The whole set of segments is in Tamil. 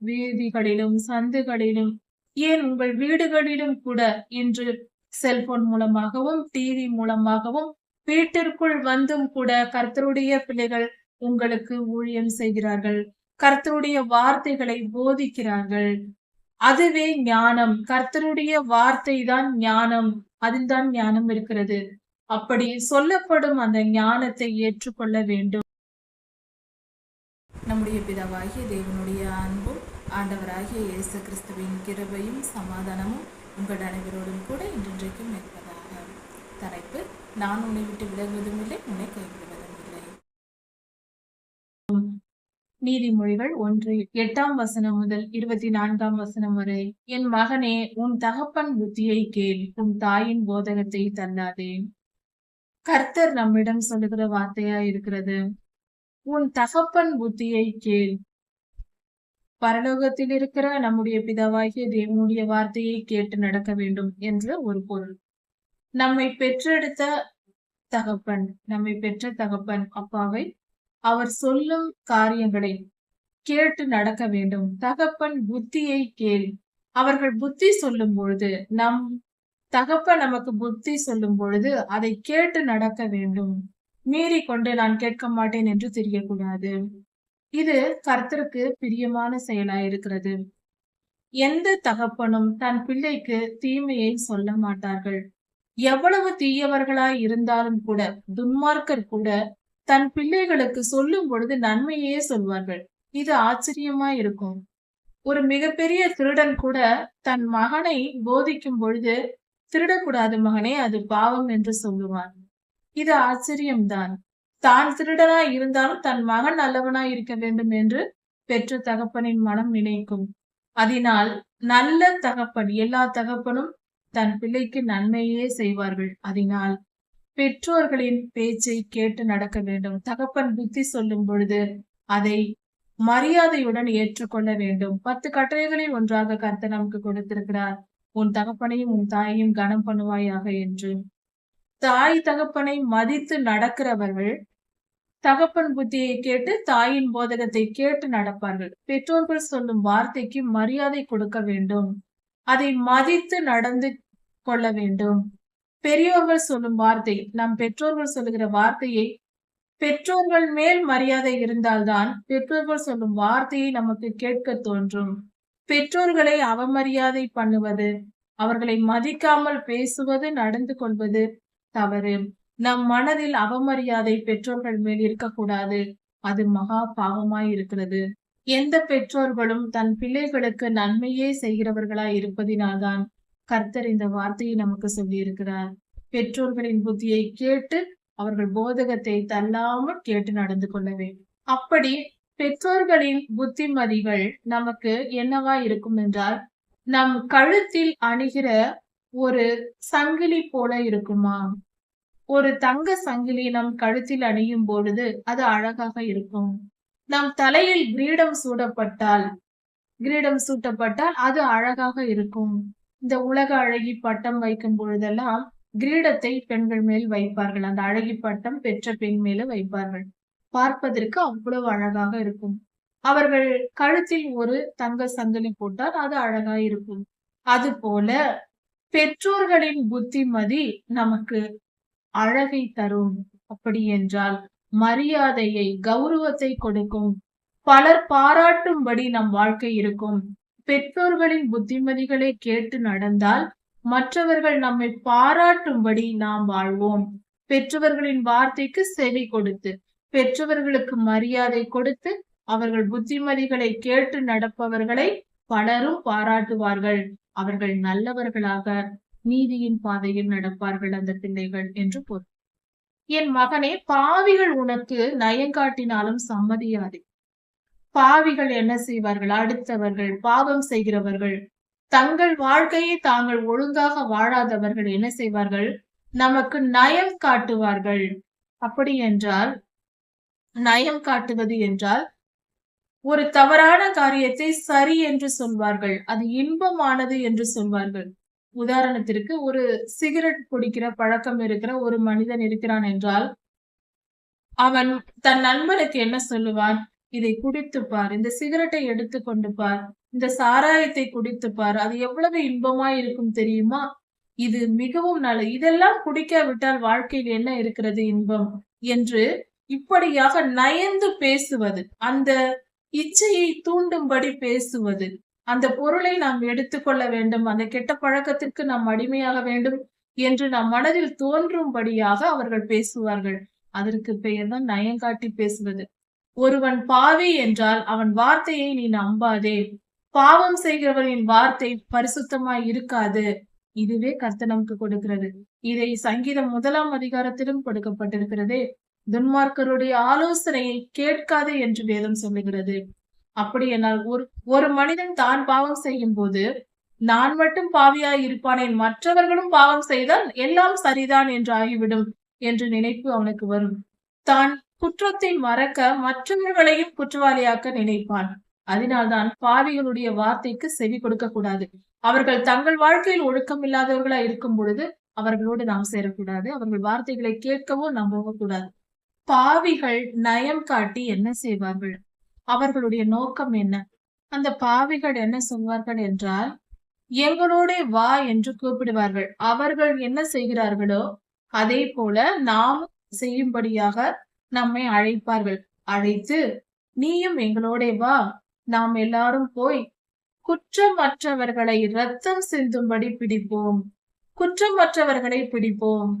வீதிகளிலும் சந்துகளிலும் ஏன் உங்கள் வீடுகளிலும் கூட இன்று செல்போன் மூலமாகவும் டிவி மூலமாகவும் வீட்டிற்குள் வந்தும் கூட கர்த்தருடைய பிள்ளைகள் உங்களுக்கு ஊழியம் செய்கிறார்கள். கர்த்தருடைய வார்த்தைகளை போதிக்கிறார்கள். அதுவே ஞானம். கர்த்தருடைய வார்த்தை தான் ஞானம். அதில் தான் ஞானம் இருக்கிறது. அப்படி சொல்லப்படும் அந்த ஞானத்தை ஏற்றுக்கொள்ள வேண்டும். நம்முடைய பிதாவாகிய தேவனுடைய அன்பும் ஆண்டவராகிய இயேசு கிறிஸ்துவின் கிருபையும் சமாதானமும் உங்கள் அனைவரோடும் கூட இன்றைக்கும் இருப்பதாக. தலைப்பு நான் உன்னை விட்டு விலகுவதும் இல்லை உன்னை கைவிடுவதும் இல்லை நீதிமொழிகள் ஒன்று எட்டாம் வசனம் முதல் இருபத்தி நான்காம் வசனம் வரை என் மகனே உன் தகப்பன் புத்தியை கேள் உன் தாயின் போதகத்தை தள்ளாதே. கர்த்தர் நம்மிடம் சொல்லுகிற வார்த்தையா இருக்கிறது உன் தகப்பன் புத்தியை கேள் பரலோகத்தில் இருக்கிற நம்முடைய பிதாவாகிய தேவனுடைய வார்த்தையை கேட்டு நடக்க வேண்டும் என்ற ஒரு பொருள். நம்மை பெற்றெடுத்த தகப்பன் நம்மை பெற்ற தகப்பன் அப்பாவை அவர் சொல்லும் காரியங்களை கேட்டு நடக்க வேண்டும். தகப்பன் புத்தியை கேள். அவர்கள் புத்தி சொல்லும் பொழுது நம் தகப்பன் நமக்கு புத்தி சொல்லும் பொழுது அதை கேட்டு நடக்க வேண்டும். மீறி கொண்டு நான் கேட்க மாட்டேன் என்று தெரியக்கூடாது. இது கர்த்தருக்கு பிரியமான செயலா இருக்கிறது. எந்த தகப்பனும் தன் பிள்ளைக்கு தீமையை சொல்ல மாட்டார்கள். எவ்வளவு தீயவர்களாய் இருந்தாலும் கூட துன்மார்க்கர் கூட தன் பிள்ளைகளுக்கு சொல்லும் பொழுது நன்மையே சொல்வார்கள். இது ஆச்சரியமா இருக்கும். ஒரு மிகப்பெரிய திருடன் கூட தன் மகனை போதிக்கும் பொழுது திருடக்கூடாது மகனே அது பாவம் என்று சொல்லுவான். இது ஆச்சரியம்தான். தான் திருடனா இருந்தாலும் தன் மகன் நல்லவனா இருக்க வேண்டும் என்று பெற்ற தகப்பனின் மனம் நினைக்கும். அதனால் நல்ல தகப்பன் எல்லா தகப்பனும் தன் பிள்ளைக்கு நன்மையே செய்வார்கள். அதனால் பெற்றோர்களின் பேச்சை கேட்டு நடக்க வேண்டும். தகப்பன் புத்தி சொல்லும் பொழுது அதை மரியாதையுடன் ஏற்றுக்கொள்ள வேண்டும். பத்து கட்டளைகளில் ஒன்றாக கர்த்தர் நமக்கு கொடுத்திருக்கிறார். உன் தகப்பனையும் உன் தாயையும் கனம் பண்ணுவாயாக என்று. தாய் தகப்பனை மதித்து நடக்கிறவர்கள் தகப்பன் புத்தியை கேட்டு தாயின் போதகத்தை கேட்டு நடப்பார்கள். பெற்றோர்கள் சொல்லும் வார்த்தைக்கு மரியாதை கொடுக்க வேண்டும். அதை மதித்து நடந்து கொள்ள வேண்டும். பெரியோர்கள் சொல்லும் வார்த்தை நம் பெற்றோர்கள் சொல்லுகிற வார்த்தையை பெற்றோர்கள் மேல் மரியாதை இருந்தால்தான் பெற்றோர்கள் சொல்லும் வார்த்தையை நமக்கு கேட்க தோன்றும். பெற்றோர்களை அவமரியாதை பண்ணுவது அவர்களை மதிக்காமல் பேசுவது நடந்து கொள்வது தவறு. நம் மனதில் அவமரியாதை பெற்றோர்கள் மேல் இருக்கக்கூடாது. அது மகா பாவமாய் இருக்கிறது. எந்த பெற்றோர்களும் தன் பிள்ளைகளுக்கு நன்மையே செய்கிறவர்களாய் இருப்பதினால்தான் கர்த்தர் இந்த வார்த்தையை நமக்கு சொல்லியிருக்கிறார். பெற்றோர்களின் புத்தியை கேட்டு அவர்கள் போதகத்தை தள்ளாமல் கேட்டு நடந்து கொள்ள வேண்டும். அப்படி பெற்றோர்களின் புத்திமதிகள் நமக்கு என்னவா இருக்கும் என்றால் நம் கழுத்தில் அணுகிற ஒரு சங்கிலி போல இருக்குமா? ஒரு தங்க சங்கிலி நம் கழுத்தில் அணியும் பொழுது அது அழகாக இருக்கும். நம் தலையில் கிரீடம் சூடப்பட்டால் கிரீடம் சூட்டப்பட்டால் அது அழகாக இருக்கும். இந்த உலக அழகி பட்டம் வைக்கும் பொழுதெல்லாம் கிரீடத்தை பெண்கள் மேல் வைப்பார்கள். அந்த அழகி பட்டம் பெற்ற பெண் மேல வைப்பார்கள். பார்ப்பதற்கு அவ்வளவு அழகாக இருக்கும். அவர்கள் கழுத்தில் ஒரு தங்க சங்கிலி போட்டால் அது அழகா இருக்கும். அது போல பெற்றோர்களின் புத்திமதி நமக்கு அழகை தரும். அப்படி என்றால் மரியாதையை கௌரவத்தை கொடுக்கும். பலர் பாராட்டும்படி நம் வாழ்க்கை இருக்கும். பெற்றோர்களின் புத்திமதிகளை கேட்டு நடந்தால் மற்றவர்கள் நம்மை பாராட்டும்படி நாம் வாழ்வோம். பெற்றவர்களின் வார்த்தைக்கு செவி கொடுத்து பெற்றவர்களுக்கு மரியாதை கொடுத்து அவர்கள் புத்திமதிகளை கேட்டு நடப்பவர்களை பலரும் பாராட்டுவார்கள். அவர்கள் நல்லவர்களாக நீதியின் பாதையில் நடப்பார்கள் அந்த பிள்ளைகள் என்று பொருள். என் மகனே பாவிகள் உனக்கு நயங்காட்டினாலும் சம்மதியாதே. பாவிகள் என்ன செய்வார்கள்? அடுத்தவர்கள் பாவம் செய்கிறவர்கள். தங்கள் வாழ்க்கையை தாங்கள் ஒழுங்காக வாழாதவர்கள் என்ன செய்வார்கள்? நமக்கு நயம் காட்டுவார்கள். அப்படி என்றால் நயம் காட்டுவது என்றால் ஒரு தவறான காரியத்தை சரி என்று சொல்வார்கள். அது இன்பமானது என்று சொல்வார்கள். உதாரணத்திற்கு ஒரு சிகரெட் குடிக்கிற பழக்கம் இருக்கிற ஒரு மனிதன் இருக்கிறான் என்றால் அவன் தன் நண்பனுக்கு என்ன சொல்லுவான்? இதை குடித்து பார் இந்த சிகரெட்டை எடுத்து கொண்டு பார் இந்த சாராயத்தை குடித்து பார் அது எவ்வளவு இன்பமாய் இருக்கும் தெரியுமா? இது மிகவும் நல்ல இதெல்லாம் குடிக்காவிட்டால் வாழ்க்கையில் என்ன இருக்கிறது இன்பம்? என்று இப்படியாக நயந்து பேசுவது அந்த இச்சையை தூண்டும்படி பேசுவது அந்த பொருளை நாம் எடுத்துக்கொள்ள வேண்டும். அந்த கெட்ட பழக்கத்திற்கு நாம் அடிமையாக வேண்டும் என்று நம் மனதில் தோன்றும்படியாக அவர்கள் பேசுவார்கள். அதற்கு பெயர் தான் நயங்காட்டி பேசுவது. ஒருவன் பாவி என்றால் அவன் வார்த்தையை நீ நம்பாதே. பாவம் செய்கிறவரின் வார்த்தை பரிசுத்தமாய் இருக்காது. இதுவே கர்த்த நமக்கு கொடுக்கிறது. இதை சங்கீதம் முதலாம் அதிகாரத்திலும் கொடுக்கப்பட்டிருக்கிறது. துன்மார்க்கருடைய ஆலோசனையை கேட்காதே என்று வேதம் சொல்லுகிறது. அப்படி என்னால் ஒரு ஒரு மனிதன் தான் பாவம் செய்யும் போது நான் மட்டும் பாவியாய் இருப்பானேன் மற்றவர்களும் பாவம் செய்தால் எல்லாம் சரிதான் என்று ஆகிவிடும் என்ற நினைப்பு அவனுக்கு வரும். தான் குற்றத்தை மறக்க மற்றவர்களையும் குற்றவாளியாக்க நினைப்பான். அதனால்தான் பாவிகளுடைய வார்த்தைக்கு செவி கொடுக்க கூடாது அவர்கள் தங்கள் வாழ்க்கையில் ஒழுக்கம் இல்லாதவர்களா இருக்கும் பொழுது அவர்களோடு நாம் சேரக்கூடாது. அவர்கள் வார்த்தைகளை கேட்கவோ நம்பவோ கூடாது. பாவிகள் நயம் காட்டி என்ன செய்வார்கள்? அவர்களுடைய நோக்கம் என்ன? அந்த பாவிகள் என்ன சொல்வார்கள் என்றால் எங்களோட வா என்று கூப்பிடுவார்கள். அவர்கள் என்ன செய்கிறார்களோ அதே போல நாம் செய்யும்படியாக நம்மை அழைப்பார்கள். அழைத்து நீயும் எங்களோட வா நாம் எல்லாரும் போய் குற்றமற்றவர்களை ரத்தம் சிந்தும்படி பிடிப்போம். குற்றமற்றவர்களை பிடிப்போம்.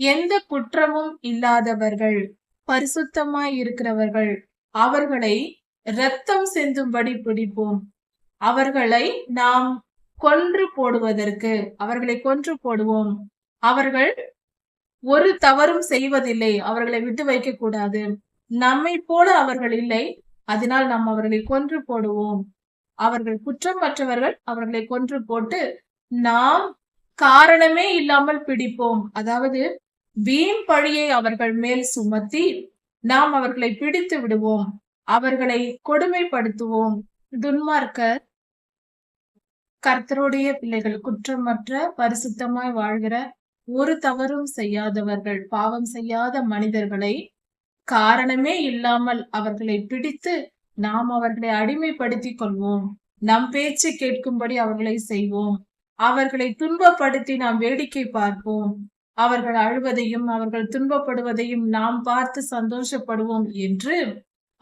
எந்த குற்றமும் இல்லாதவர்கள் பரிசுத்தமாய் இருக்கிறவர்கள் அவர்களை இரத்தம் சிந்தும்படி பிடிப்போம். அவர்களை நாம் கொன்று போடுவதற்கு அவர்களை கொன்று போடுவோம். அவர்கள் ஒரு தவறும் செய்வதில்லை அவர்களை விட்டு வைக்க கூடாது நம்மை போல அவர்கள் இல்லை அதனால் நாம் அவர்களை கொன்று போடுவோம். அவர்கள் குற்றமற்றவர்கள் அவர்களை கொன்று போட்டு நாம் காரணமே இல்லாமல் பிடிப்போம். அதாவது வீண் பழியை அவர்கள் மேல் சுமத்தி நாம் அவர்களை பிடித்து விடுவோம். அவர்களை கொடுமைப்படுத்துவோம். துன்மார்க்கர் கர்த்தருடைய பிள்ளைகள் குற்றமற்ற பரிசுத்தமாய் வாழ்கிற ஒரு தவறும் செய்யாதவர்கள் பாவம் செய்யாத மனிதர்களை காரணமே இல்லாமல் அவர்களை பிடித்து நாம் அவர்களை அடிமைப்படுத்திக் கொள்வோம். நம் பேச்சு கேட்கும்படி அவர்களை செய்வோம். அவர்களை துன்பப்படுத்தி நாம் வேடிக்கை பார்ப்போம். அவர்கள் அழுவதையும் அவர்கள் துன்பப்படுவதையும் நாம் பார்த்து சந்தோஷப்படுவோம் என்று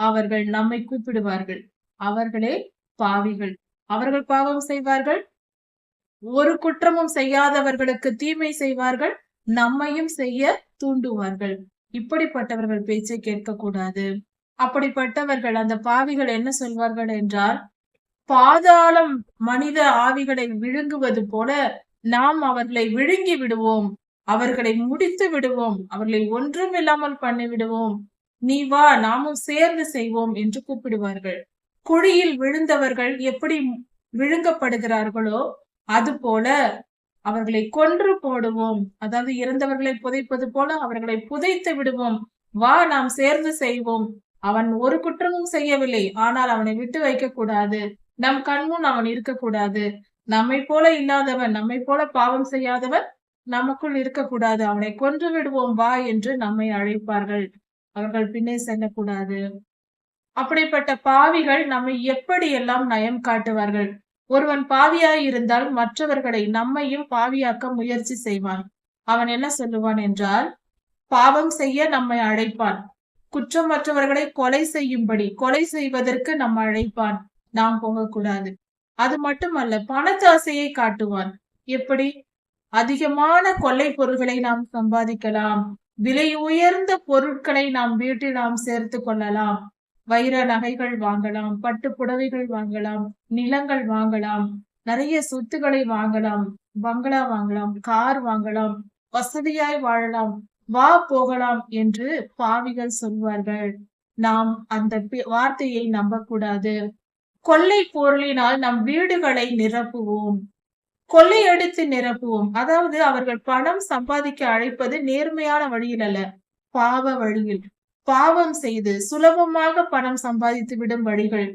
அவர்கள் நம்மை கூப்பிடுவார்கள். அவர்களே பாவிகள். அவர்கள் பாவம் செய்வார்கள். ஒரு குற்றமும் செய்யாதவர்களுக்கு தீமை செய்வார்கள். நம்மையும் செய்ய தூண்டுவார்கள். இப்படிப்பட்டவர்கள் பேச்சை கேட்கக்கூடாது. அப்படிப்பட்டவர்கள் அந்த பாவிகள் என்ன சொல்வார்கள் என்றால் பாதாளம் மனித ஆவிகளை விழுங்குவது போல நாம் அவர்களை விழுங்கி விடுவோம். அவர்களை முடித்து விடுவோம். அவர்களை ஒன்றும் இல்லாமல் பண்ணி விடுவோம் நீ வா நாமும் சேர்ந்து செய்வோம் என்று கூப்பிடுவார்கள். குழியில் விழுந்தவர்கள் எப்படி விழுங்கப்படுகிறார்களோ அது போல அவர்களை கொன்று போடுவோம். அதாவது இறந்தவர்களை புதைப்பது போல அவர்களை புதைத்து விடுவோம். வா நாம் சேர்ந்து செய்வோம். அவன் ஒரு குற்றமும் செய்யவில்லை. ஆனால் அவனை விட்டு வைக்க கூடாது நம் கண்முன் அவன் இருக்கக்கூடாது. நம்மை போல இல்லாதவன் நம்மை போல பாவம் செய்யாதவன் நமக்குள் இருக்கக்கூடாது. அவனை கொன்று விடுவோம். வா என்று நம்மை அழைப்பார்கள். அவர்கள் பின்னே செல்லக்கூடாது. அப்படிப்பட்ட பாவிகள் நம்மை எப்படியெல்லாம் நயம் காட்டுவார்கள்? ஒருவன் பாவியாய் இருந்தால் மற்றவர்களை நம்மையும் பாவியாக்க முயற்சி செய்வான். அவன் என்ன சொல்லுவான் என்றால் பாவம் செய்ய நம்மை அழைப்பான். குற்றமற்றவர்களை கொலை செய்யும்படி கொலை செய்வதற்கு நம்ம அழைப்பான். நாம் போகக்கூடாது. அது மட்டுமல்ல பணத்தாசையை காட்டுவான். எப்படி? அதிகமான கொள்ளை பொருள்களை நாம் சம்பாதிக்கலாம். விலை உயர்ந்த பொருட்களை நாம் வீட்டில் நாம் சேர்த்து கொள்ளலாம். வைர நகைகள் வாங்கலாம் பட்டு புடவைகள் வாங்கலாம் நிலங்கள் வாங்கலாம் நிறைய சொத்துக்களை வாங்கலாம் பங்களா வாங்கலாம் கார் வாங்கலாம் வசதியாய் வாழலாம் வா போகலாம் என்று பாவிகள் சொல்வார்கள். நாம் அந்த வார்த்தையை நம்பக்கூடாது. கொள்ளை பொருளினால் நம் வீடுகளை நிரப்புவோம். கொள்ளையடித்து நிரப்புவோம். அதாவது அவர்கள் பணம் சம்பாதிக்க அழைப்பது நேர்மையான வழியில் அல்ல பாவ வழியில். பாவம் செய்து சுலபமாக பணம் சம்பாதித்து விடும் வழிகள்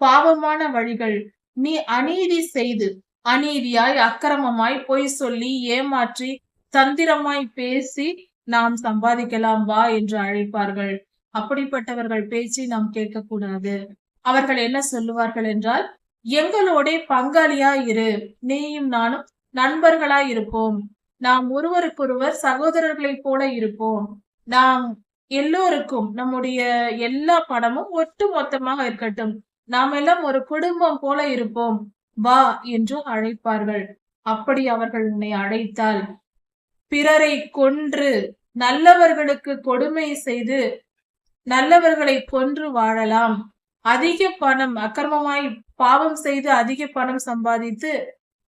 பாவமான வழிகள். நீ அநீதி செய்து அநீதியாய் அக்கிரமமாய் பொய் சொல்லி ஏமாற்றி தந்திரமாய் பேசி நாம் சம்பாதிக்கலாம் வா என்று அழைப்பார்கள். அப்படிப்பட்டவர்கள் பேச்சை நாம் கேட்கக்கூடாது. அவர்கள் என்ன சொல்லுவார்கள் என்றால் எங்களோட பங்காளியா இரு. நீயும் நானும் நண்பர்களா இருப்போம். நாம் ஒருவருக்கொருவர் சகோதரர்களைப் போல இருப்போம். நாம் எல்லோருக்கும் நம்முடைய எல்லா பணமும் ஒட்டு மொத்தமாக இருக்கட்டும். நாம் எல்லாம் ஒரு குடும்பம் போல இருப்போம். வா என்று அழைப்பார்கள். அப்படி அவர்கள் உன்னை அழைத்தால் பிறரை கொன்று நல்லவர்களுக்கு கொடுமை செய்து நல்லவர்களை கொன்று வாழலாம். அதிக பணம் அக்கிரமமாய் பாவம் செய்து அதிக பணம் சம்பாதித்து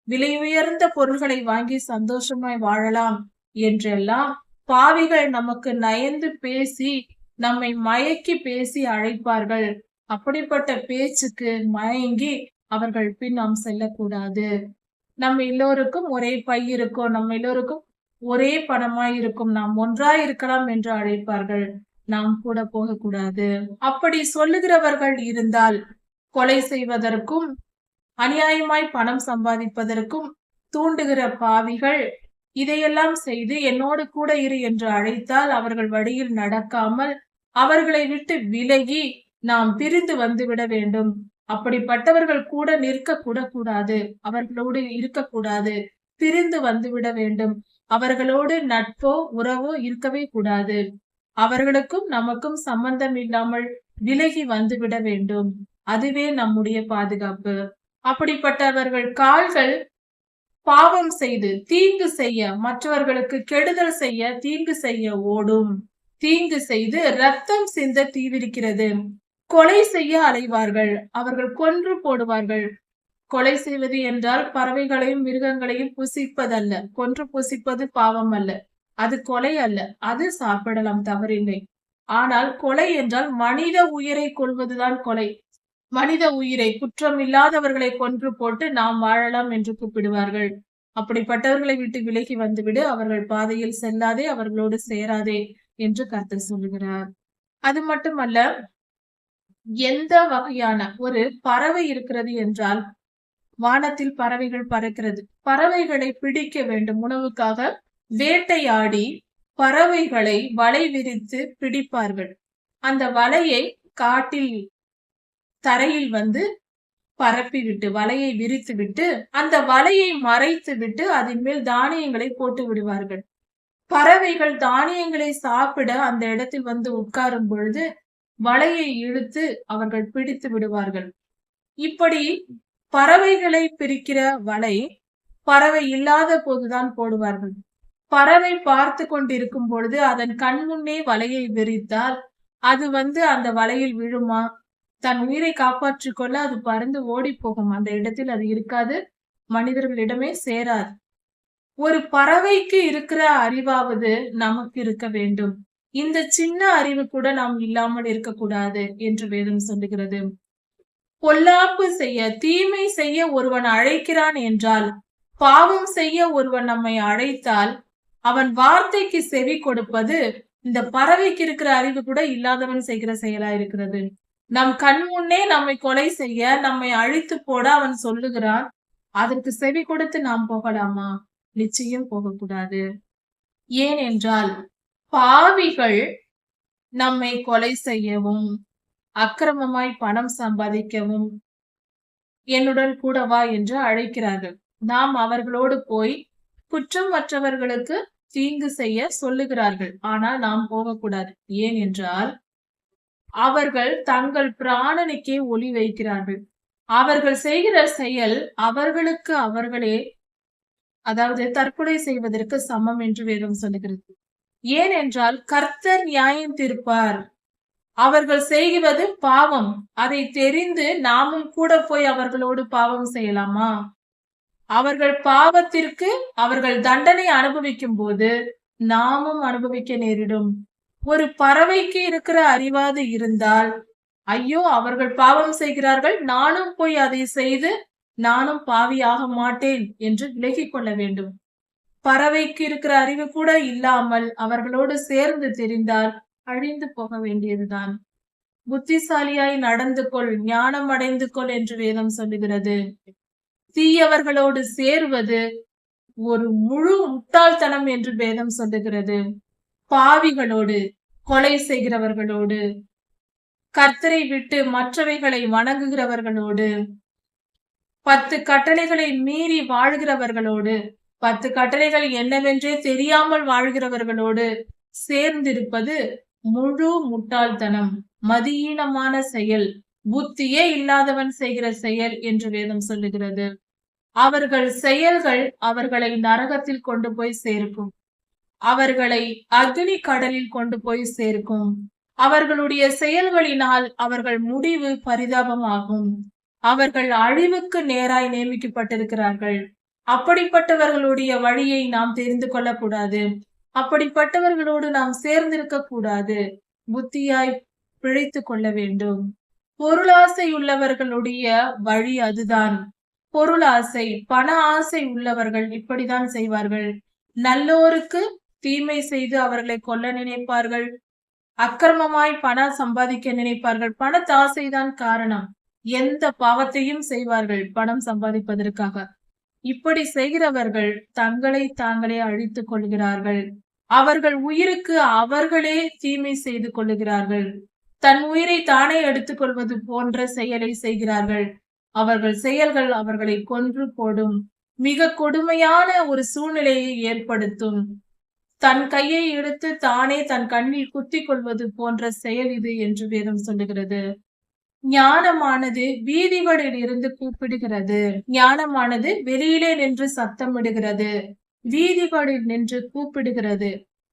விலை உயர்ந்த பொருள்களை வாங்கி சந்தோஷமாய் வாழலாம் என்றெல்லாம் பாவிகள் நமக்கு நயந்து பேசி நம்மை மயக்கி பேசி அழைப்பார்கள். அப்படிப்பட்ட பேச்சுக்கு மயங்கி அவர்கள் பின் நாம் செல்லக்கூடாது. நம்ம எல்லோருக்கும் ஒரே பை இருக்கும் நம்ம எல்லோருக்கும் ஒரே பணமாய் இருக்கும் நாம் ஒன்றாய் இருக்கலாம் என்று அழைப்பார்கள். நாம் கூட போகக்கூடாது. அப்படி சொல்லுகிறவர்கள் இருந்தால் கொலை செய்வதற்கும் அநியாயமாய் பணம் சம்பாதிப்பதற்கும் தூண்டுகிற பாவிகள் இதையெல்லாம் செய்து என்னோடு கூட இரு என்று அழைத்தால் அவர்கள் வழியில் நடக்காமல் அவர்களை விட்டு விலகி நாம் பிரிந்து வந்துவிட வேண்டும். அப்படிப்பட்டவர்கள் கூட நிற்க கூட கூடாது. அவர்களோடு இருக்கக்கூடாது. பிரிந்து வந்துவிட வேண்டும். அவர்களோடு நட்போ உறவோ இருக்கவே கூடாது. அவர்களுக்கும் நமக்கும் சம்பந்தம் இல்லாமல் விலகி வந்துவிட வேண்டும். அதுவே நம்முடைய பாதுகாப்பு. அப்படிப்பட்டவர்கள் கால்கள் பாவம் செய்து தீங்கு செய்ய மற்றவர்களுக்கு கெடுதல் செய்ய தீங்கு செய்ய ஓடும். தீங்கு செய்து ரத்தம் சிந்த தீவிரிக்கிறது. கொலை செய்ய அலைவார்கள். அவர்கள் கொன்று போடுவார்கள். கொலை செய்வது என்றால் பறவைகளையும் மிருகங்களையும் புசிப்பதல்ல. கொன்று புசிப்பது பாவம் அல்ல. அது கொலை அல்ல. அது சாப்பிடலாம் தவறில்லை. ஆனால் கொலை என்றால் மனித உயிரை கொள்வதுதான் கொலை. மனித உயிரை குற்றம் இல்லாதவர்களை கொன்று போட்டு நாம் வாழலாம் என்று கூப்பிடுவார்கள். அப்படிப்பட்டவர்களை விட்டு விலகி வந்துவிடு அவர்கள் பாதையில் செல்லாதே அவர்களோடு சேராதே என்று கர்த்தர் சொல்லுகிறார். அது மட்டுமல்ல எந்த வகையான ஒரு பறவை இருக்கிறது என்றால் வானத்தில் பறவைகள் பறக்கிறது. பறவைகளை பிடிக்க வேண்டும். உணவுக்காக வேட்டையாடி பறவைகளை வலை விரித்து பிடிப்பார்கள். அந்த வலையை காட்டில் தரையில் வந்து பரப்பி விட்டு வலையை விரித்து விட்டு அந்த வலையை மறைத்து விட்டு அதன் மேல் தானியங்களை போட்டு விடுவார்கள். பறவைகள் தானியங்களை சாப்பிட அந்த இடத்தில் வந்து உட்காரும் பொழுது வலையை இழுத்து அவர்கள் பிடித்து விடுவார்கள். இப்படி பறவைகளை பிரிக்கிற வலை பறவை இல்லாத போதுதான் போடுவார்கள். பறவை பார்த்து கொண்டிருக்கும் பொழுது அதன் கண் முன்னே வலையை விரித்தால் அது வந்து அந்த வலையில் விழுமா? தன் உயிரை காப்பாற்றிக் கொள்ள அது பறந்து ஓடி போகும். அந்த இடத்தில் அது இருக்காது. மனிதர்களிடமே சேராது. ஒரு பறவைக்கு இருக்கிற அறிவாவது நமக்கு இருக்க வேண்டும். இந்த சின்ன அறிவு கூட நாம் இல்லாமல் இருக்கக்கூடாது என்று வேதம் சொல்லுகிறது. பொல்லாப்பு செய்ய தீமை செய்ய ஒருவன் அழைக்கிறான் என்றால் பாவம் செய்ய ஒருவன் நம்மை அழைத்தால் அவன் வார்த்தைக்கு செவி கொடுப்பது இந்த பறவைக்கு இருக்கிற அறிவு கூட இல்லாதவன் செய்கிற செயலா இருக்கிறது. நம் கண் முன்னே நம்மை கொலை செய்ய நம்மை அழித்து போட அவன் சொல்லுகிறான். அதற்கு செவி கொடுத்து நாம் போகலாமா? நிச்சயம் போகக்கூடாது. ஏனென்றால் பாவிகள் நம்மை கொலை செய்யவும் அக்கிரமமாய் பணம் சம்பாதிக்கவும் என்னுடன் கூட வா என்று அழைக்கிறார்கள். நாம் அவர்களோடு போய் குற்றம் மற்றவர்களுக்கு தீங்கு செய்ய சொல்லுகிறார்கள். ஆனால் நாம் போகக்கூடாது. ஏன் என்றால் அவர்கள் தங்கள் பிராணனுக்கே ஒளி வைக்கிறார்கள். அவர்கள் செய்கிற செயல் அவர்களுக்கு அவர்களே அதாவது தற்கொலை செய்வதற்கு சமம் என்று வேதம் சொல்லுகிறது. ஏனென்றால் கர்த்தர் நியாயம் தீர்ப்பார். அவர்கள் செய்வது பாவம். அதை தெரிந்து நாமும் கூட போய் அவர்களோடு பாவம் செய்யலாமா? அவர்கள் பாவத்திற்கு அவர்கள் தண்டனை அனுபவிக்கும் போது நாமும் அனுபவிக்க நேரிடும். ஒரு பறவைக்கு இருக்கிற அறிவாது இருந்தால் ஐயோ அவர்கள் பாவம் செய்கிறார்கள் நானும் போய் அதை செய்து நானும் பாவியாக மாட்டேன் என்று விலகிக் கொள்ள வேண்டும். பறவைக்கு இருக்கிற அறிவு கூட இல்லாமல் அவர்களோடு சேர்ந்து தெரிந்தால் அழிந்து போக வேண்டியதுதான். புத்திசாலியாய் நடந்து கொள் ஞானம் அடைந்து கொள் என்று வேதம் சொல்லுகிறது. தீயவர்களோடு சேர்வது ஒரு முழு முட்டாள்தனம் என்று வேதம் சொல்லுகிறது. பாவிகளோடு கொலை செய்கிறவர்களோடு கர்த்தரை விட்டு மற்றவைகளை வணங்குகிறவர்களோடு பத்து கட்டளைகளை மீறி வாழ்கிறவர்களோடு பத்து கட்டளைகள் என்னவென்றே தெரியாமல் வாழ்கிறவர்களோடு சேர்ந்திருப்பது முழு முட்டாள்தனம் மதியீனமான செயல் புத்தியே இல்லாதவன் செய்கிற செயல் என்று வேதம் சொல்லுகிறது. அவர்கள் செயல்கள் அவர்களை நரகத்தில் கொண்டு போய் சேர்க்கும். அவர்களை அக்னி கடலில் கொண்டு போய் சேர்க்கும். அவர்களுடைய செயல்களினால் அவர்கள் முடிவு பரிதாபமாகும். அவர்கள் அழிவுக்கு நேராய் நியமிக்கப்பட்டிருக்கிறார்கள். அப்படிப்பட்டவர்களுடைய வழியை நாம் தெரிந்து கொள்ளக்கூடாது. அப்படிப்பட்டவர்களோடு நாம் சேர்ந்திருக்க கூடாது புத்தியாய் பிழைத்து கொள்ள வேண்டும். பொருளாசை உள்ளவர்களுடைய வழி அதுதான். பொருளாசை பண ஆசை உள்ளவர்கள் இப்படிதான் செய்வார்கள். நல்லோருக்கு தீமை செய்து அவர்களை கொல்ல நினைப்பார்கள். அக்கிரமமாய் பணம் சம்பாதிக்க நினைப்பார்கள். பணத்தாசைதான் காரணம். எந்த பாவத்தையும் செய்வார்கள் பணம் சம்பாதிப்பதற்காக. இப்படி செய்கிறவர்கள் தங்களை தாங்களே அழித்துக் கொள்கிறார்கள். அவர்கள் உயிருக்கு அவர்களே தீமை செய்து கொள்ளுகிறார்கள். தன் உயிரை தானே எடுத்துக்கொள்வது போன்ற செயலை செய்கிறார்கள். அவர்கள் செயல்கள் அவர்களை கொன்று போடும். மிக கொடுமையான ஒரு சூழ்நிலையை ஏற்படுத்தும். தன் கையை எடுத்து தானே தன் கண்ணில் குத்தி கொள்வது போன்ற செயல் இது என்று வேதம் சொல்லுகிறது. ஞானமானது வீதிகளில் இருந்து கூப்பிடுகிறது. ஞானமானது வெளியிலே நின்று சத்தமிடுகிறது. வீதிகளில் நின்று கூப்பிடுகிறது.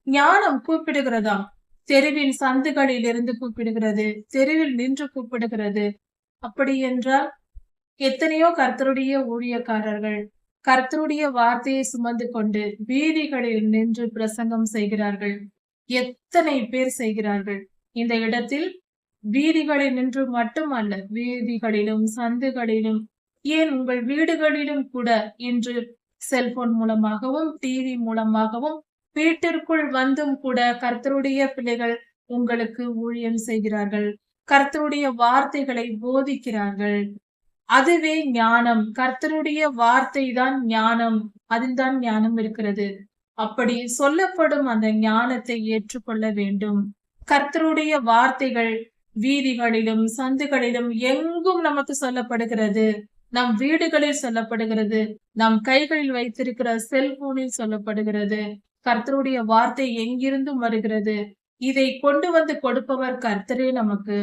ஞானம் கூப்பிடுகிறதாம் தெருவின் சந்துகளில் இருந்து கூப்பிடுகிறது. தெருவில் நின்று கூப்பிடுகிறது. அப்படி என்றால் எத்தனையோ கர்த்தருடைய ஊழியக்காரர்கள் கர்த்தருடைய வார்த்தையை சுமந்து கொண்டு வீதிகளில் நின்று பிரசங்கம் செய்கிறார்கள். எத்தனை பேர் செய்கிறார்கள்? இந்த இடத்தில் வீதிகளில் நின்று மட்டுமல்ல வீதிகளிலும் சந்துகளிலும் ஏன் உங்கள் வீடுகளிலும் கூட இன்று செல்போன் மூலமாகவும் டிவி மூலமாகவும் வீட்டிற்குள் வந்தும் கூட கர்த்தருடைய பிள்ளைகள் உங்களுக்கு ஊழியம் செய்கிறார்கள். கர்த்தருடைய வார்த்தைகளை போதிக்கிறார்கள். அதுவே ஞானம். கர்த்தருடைய வார்த்தை தான் ஞானம். அதில் தான் ஞானம் இருக்கிறது. அப்படி சொல்லப்படும் அந்த ஞானத்தை ஏற்றுக்கொள்ள வேண்டும். கர்த்தருடைய வார்த்தைகள் வீதிகளிலும் சந்துகளிலும் எங்கும் நமக்கு சொல்லப்படுகிறது. நம் வீடுகளில் சொல்லப்படுகிறது. நம் கைகளில் வைத்திருக்கிற செல்போனில் சொல்லப்படுகிறது. கர்த்தருடைய வார்த்தை எங்கிருந்தும் வருகிறது. இதை கொண்டு வந்து கொடுப்பவர் கர்த்தரே நமக்கு.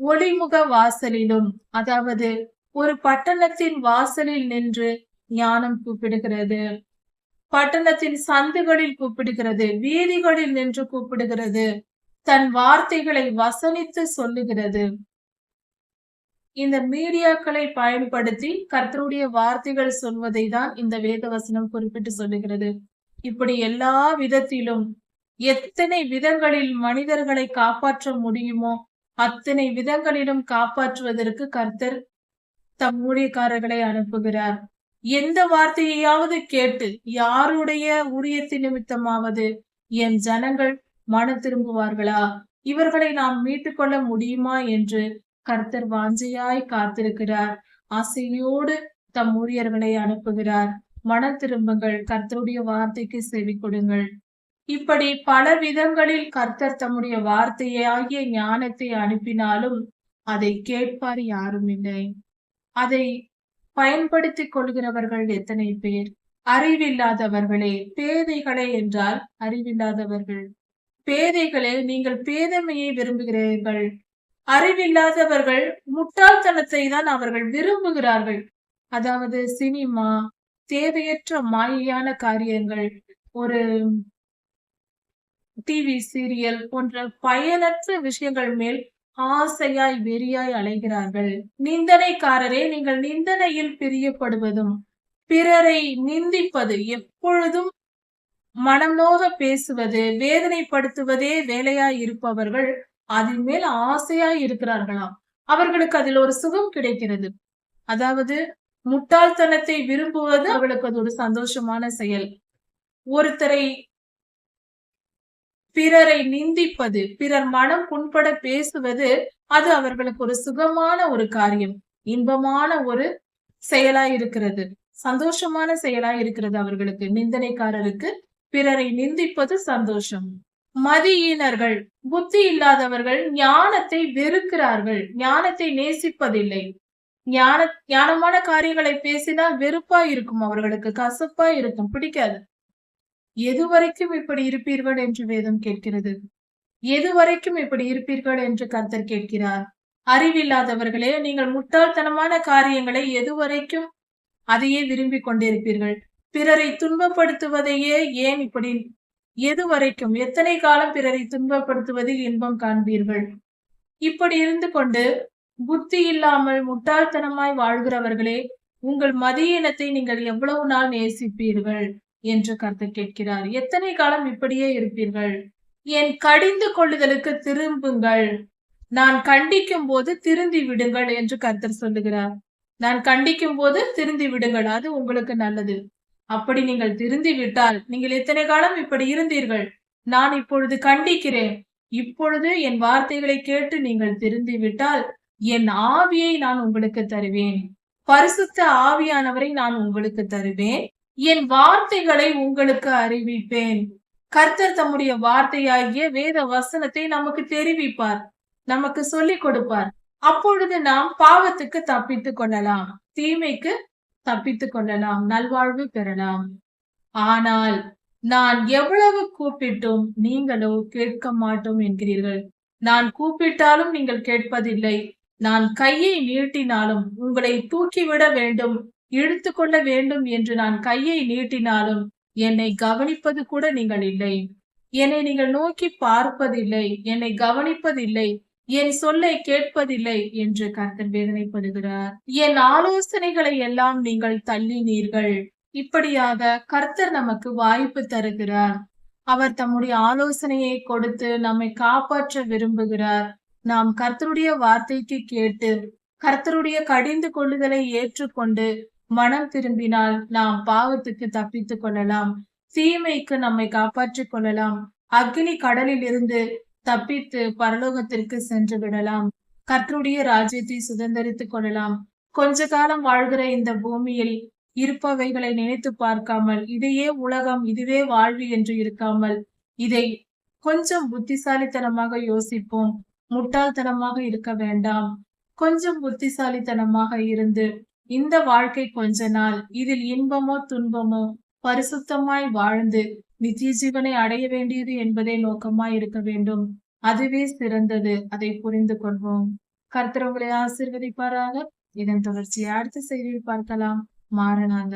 ஒளிமுக வாசலிலும் அதாவது ஒரு பட்டணத்தின் வாசலில் நின்று ஞானம் கூப்பிடுகிறது. பட்டணத்தின் சந்துகளில் கூப்பிடுகிறது வீதிகளில் நின்று கூப்பிடுகிறது தன் வார்த்தைகளை வசனித்து சொல்லுகிறது. இந்த மீடியாக்களை பயன்படுத்தி கர்த்தருடைய வார்த்தைகள் சொல்வதை தான் இந்த வேத வசனம் குறிப்பிட்டு சொல்லுகிறது. இப்படி எல்லா விதத்திலும் எத்தனை விதங்களில் மனிதர்களை காப்பாற்ற முடியுமோ அத்தனை விதங்களிலும் காப்பாற்றுவதற்கு கர்த்தர் தம் ஊழியக்காரர்களை அனுப்புகிறார். எந்த வார்த்தையாவது கேட்டு யாருடைய ஊழியத்தின் நிமித்தமாவது என் ஜனங்கள் மன திரும்புவார்களா? இவர்களை நாம் மீட்டுக்கொள்ள முடியுமா என்று கர்த்தர் வாஞ்சையாய் காத்திருக்கிறார். ஆசையோடு தம் ஊழியர்களை அனுப்புகிறார். மன திரும்புங்கள். கர்த்தருடைய வார்த்தைக்கு செவி கொடுங்கள். இப்படி பல விதங்களில் கர்த்தர் தம்முடைய வார்த்தையாகிய ஞானத்தை அனுப்பினாலும் அதை கேட்பார் யாரும் இல்லை. அதை பயன்படுத்திக் கொள்கிறவர்கள் எத்தனை பேர்? அறிவில்லாதவர்களே பேதைகளே என்றால் அறிவில்லாதவர்கள். பேதைகளே நீங்கள் பேதமையை விரும்புகிறீர்கள். அறிவில்லாதவர்கள் முட்டாள்தனத்தை தான் அவர்கள் விரும்புகிறார்கள். அதாவது சினிமா தேவையற்ற மாயையான காரியங்கள் ஒரு டிவி சீரியல் போன்ற பயனற்ற விஷயங்கள் மேல் ஆசையாய் வெறியாய் அலைகிறார்கள். நிந்தனைக்காரரே நீங்கள் நிந்தனையில் பிரியப்படுவதும் பிறரை நிந்திப்பது எப்பொழுதும் மனம் நோக பேசுவது வேதனைப்படுத்துவதே வேலையாய் இருப்பவர்கள் அதன் மேல் ஆசையாய் இருக்கிறார்களாம். அவர்களுக்கு அதில் ஒரு சுகம் கிடைக்கிறது. அதாவது முட்டாள்தனத்தை விரும்புவது அவளுக்கு அது ஒரு சந்தோஷமான செயல். ஒருத்தரை பிறரை நிந்திப்பது பிறர் மனம் புண்பட பேசுவது அது அவர்களுக்கு ஒரு சுகமான ஒரு காரியம். இன்பமான ஒரு செயலாய் இருக்கிறது சந்தோஷமான செயலாய் இருக்கிறது அவர்களுக்கு நிந்தனைக்காரருக்கு. பிறரை நிந்திப்பது சந்தோஷம். மதியினர்கள் புத்தி இல்லாதவர்கள் ஞானத்தை வெறுக்கிறார்கள். ஞானத்தை நேசிப்பதில்லை. ஞான ஞானமான காரியங்களை பேசினால் வெறுப்பா இருக்கும் அவர்களுக்கு கசப்பா இருக்கும் பிடிக்காது. எது வரைக்கும் இப்படி இருப்பீர்கள் என்று வேதம் கேட்கிறது? எது வரைக்கும் இப்படி இருப்பீர்கள் என்று கர்த்தர் கேட்கிறார். அறிவில்லாதவர்களே நீங்கள் முட்டாள்தனமான காரியங்களை எது வரைக்கும் அதையே விரும்பிக் கொண்டிருப்பீர்கள். பிறரை துன்பப்படுத்துவதையே ஏன் இப்படி எது வரைக்கும் எத்தனை காலம் பிறரை துன்பப்படுத்துவதில் இன்பம் காண்பீர்கள்? இப்படி இருந்து கொண்டு புத்தி இல்லாமல் முட்டாள்தனமாய் வாழ்கிறவர்களே உங்கள் மதியினத்தை நீங்கள் எவ்வளவு நாள் நேசிப்பீர்கள்? என்று கர்த்தர் கேட்கிறார். எத்தனை காலம் இப்படியே இருப்பீர்கள்? என் கடிந்து கொள்ளுதலுக்கு திரும்புங்கள். நான் கண்டிக்கும் போது திருந்தி விடுங்கள் என்று கர்த்தர் சொல்லுகிறார். நான் கண்டிக்கும் போது திருந்தி விடுங்கள். அது உங்களுக்கு நல்லது. அப்படி நீங்கள் திருந்தி விட்டால் நீங்கள் எத்தனை காலம் இப்படி இருந்தீர்கள்? நான் இப்பொழுது கண்டிக்கிறேன். இப்பொழுது என் வார்த்தைகளை கேட்டு நீங்கள் திருந்தி விட்டால் என் ஆவியை நான் உங்களுக்கு தருவேன். பரிசுத்த ஆவியானவரை நான் உங்களுக்கு தருவேன். என் வார்த்தைகளை உங்களுக்கு அறிவிப்பேன். கர்த்தர் தம்முடைய வார்த்தையாகிய வேத வசனத்தை நமக்கு தெரிவிப்பார் நமக்கு சொல்லிக் கொடுப்பார். அப்பொழுது நாம் பாவத்துக்கு தப்பித்துக் கொள்ளலாம் தீமைக்கு தப்பித்துக் கொள்ளலாம் நல்வாழ்வு பெறலாம். ஆனால் நான் எவ்வளவு கூப்பிட்டும் நீங்களோ கேட்க மாட்டோம் என்கிறீர்கள். நான் கூப்பிட்டாலும் நீங்கள் கேட்பதில்லை. நான் கையை நீட்டினாலும் உங்களை தூக்கிவிட வேண்டும். இழுத்து கொள்ள வேண்டும் என்று நான் கையை நீட்டினாலும் என்னை கவனிப்பது கூட நீங்கள் இல்லை. என்னை நீங்கள் நோக்கி பார்ப்பதில்லை என்னை கவனிப்பதில்லை என் சொல்லை கேட்பதில்லை என்று கர்த்தர் வேதனைப்படுகிறார். என் ஆலோசனைகளை எல்லாம் நீங்கள் தள்ளினீர்கள். இப்படியாக கர்த்தர் நமக்கு வாய்ப்பு தருகிறார். அவர் தம்முடைய ஆலோசனையை கொடுத்து நம்மை காப்பாற்ற விரும்புகிறார். நாம் கர்த்தருடைய வார்த்தைக்கு கேட்டு கர்த்தருடைய கடிந்து கொள்ளுதலை ஏற்றுக்கொண்டு மனம் திரும்பினால் நாம் பாவத்துக்கு தப்பித்துக் கொள்ளலாம். தீமைக்கு நம்மை காப்பாற்றிக் கொள்ளலாம். அக்னி கடலில் இருந்து தப்பித்து பரலோகத்திற்கு சென்று விடலாம். கற்றுடைய ராஜ்யத்தை சுதந்திரித்துக் கொள்ளலாம். கொஞ்ச காலம் வாழ்கிற இந்த பூமியில் இருப்பவைகளை நினைத்து பார்க்காமல் இதையே உலகம் இதுவே வாழ்வு என்று இருக்காமல் இதை கொஞ்சம் புத்திசாலித்தனமாக யோசிப்போம். முட்டாள்தனமாக இருக்க வேண்டாம். கொஞ்சம் புத்திசாலித்தனமாக இருந்து இந்த வாழ்க்கை கொஞ்ச நாள் இதில் இன்பமோ துன்பமோ பரிசுத்தமாய் வாழ்ந்து நித்திய ஜீவனை அடைய வேண்டியது என்பதே நோக்கமாய் இருக்க வேண்டும். அதுவே சிறந்தது. அதை புரிந்து கொள்வோம். கர்த்தர் உங்களை இதன் தொடர்ச்சியை அடுத்த செய்தியில் பார்க்கலாம். மாறனாங்க